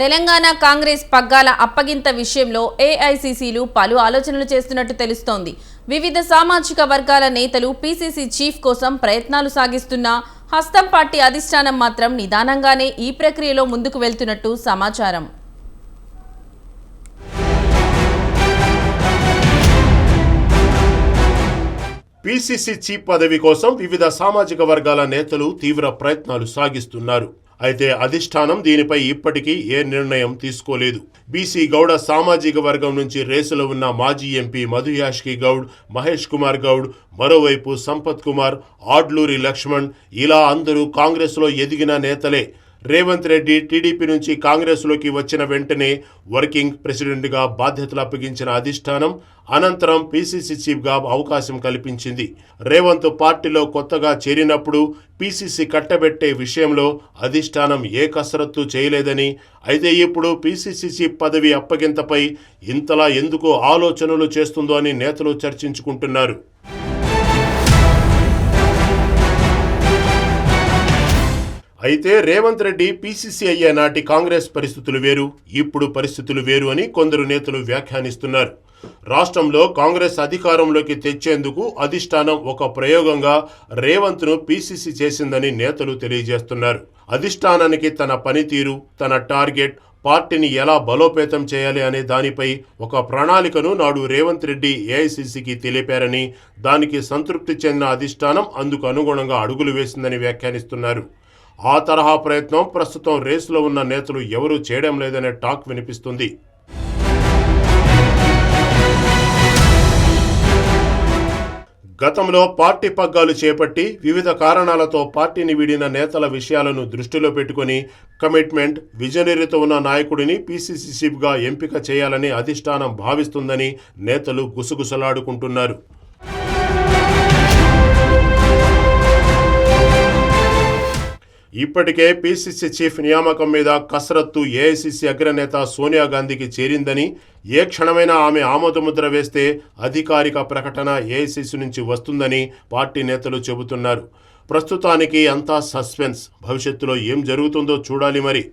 తెలంగాణ కాంగ్రెస్ పగ్గాల అప్పగింత విషయంలో ఏఐసీసీలు పలు ఆలోచనలు చేస్తున్నట్టు తెలుస్తోంది. వివిధ సామాజిక వర్గాల నేతలు పీసీసీ చీఫ్ కోసం ప్రయత్నాలు సాగిస్తున్నా హస్తం పార్టీ అధిష్టానం మాత్రం నిదానంగానే ఈ ప్రక్రియలో ముందుకు వెళ్తున్నట్టు సమాచారం. పీసీసీ చీఫ్ పదవి కోసం వివిధ సామాజిక వర్గాల నేతలు తీవ్ర ప్రయత్నాలు సాగిస్తున్నారు. అయితే అధిష్టానం దీనిపై ఇప్పటికీ ఏ నిర్ణయం తీసుకోలేదు. బీసీ గౌడ సామాజిక వర్గం నుంచి రేసులో ఉన్న మాజీ ఎంపీ మధుయాష్కి గౌడ్ మహేష్ కుమార్ గౌడ్ మరోవైపు సంపత్ కుమార్ ఆడ్లూరి లక్ష్మణ్ ఇలా అందరూ కాంగ్రెస్లో ఎదిగిన నేతలే. రేవంత్ రెడ్డి టీడీపీ నుంచి కాంగ్రెస్లోకి వచ్చిన వెంటనే వర్కింగ్ ప్రెసిడెంట్గా బాధ్యతలు అప్పగించిన అధిష్టానం అనంతరం పీసీసీ చీఫ్గా అవకాశం కల్పించింది. రేవంత్ పార్టీలో కొత్తగా చేరినప్పుడు పీసీసీ కట్టబెట్టే విషయంలో అధిష్టానం ఏ కసరత్తు చేయలేదని అయితే ఇప్పుడు పీసీసీ చీఫ్ పదవి అప్పగింతపై ఇంతలా ఎందుకు ఆలోచనలు చేస్తుందో అని నేతలు చర్చించుకుంటున్నారు. అయితే రేవంత్ రెడ్డి పీసీసీ అయ్యే నాటి కాంగ్రెస్ పరిస్థితులు వేరు ఇప్పుడు పరిస్థితులు వేరు అని కొందరు నేతలు వ్యాఖ్యానిస్తున్నారు. రాష్ట్రంలో కాంగ్రెస్ అధికారంలోకి తెచ్చేందుకు అధిష్టానం ఒక ప్రయోగంగా రేవంత్ను పీసీసీ చేసిందని నేతలు తెలియజేస్తున్నారు. అధిష్టానానికి తన పనితీరు తన టార్గెట్ పార్టీని ఎలా బలోపేతం చేయాలి అనే దానిపై ఒక ప్రణాళికను నాడు రేవంత్ రెడ్డి ఏఐసీసీకి తెలిపారని దానికి సంతృప్తి చెందిన అధిష్టానం అందుకు అనుగుణంగా అడుగులు వేసిందని వ్యాఖ్యానిస్తున్నారు. ఆ తరహా ప్రయత్నం ప్రస్తుతం రేసులో ఉన్న నేతలు ఎవరూ చేయడం లేదనే టాక్ వినిపిస్తుంది. గతంలో పార్టీ పగ్గాలు చేపట్టి వివిధ కారణాలతో పార్టీని వీడిన నేతల విషయాలను దృష్టిలో పెట్టుకుని కమిట్మెంట్ విజనరీతో ఉన్న నాయకుడిని పీసీసీ చీఫ్గా ఎంపిక చేయాలని అధిష్టానం భావిస్తుందని నేతలు గుసగుసలాడుకుంటున్నారు. ఇప్పటికే పీసీసీ చీఫ్ నియామకం మీద కసరత్తు ఏఐసీసీ అగ్రనేత సోనియా గాంధీకి చేరిందని ఏ క్షణమైనా ఆమె ఆమోదముద్ర వేస్తే అధికారిక ప్రకటన ఏఐసీసీ నుంచి వస్తుందని పార్టీ నేతలు చెబుతున్నారు. ప్రస్తుతానికి అంతా సస్పెన్స్. భవిష్యత్తులో ఏం జరుగుతుందో చూడాలి మరి.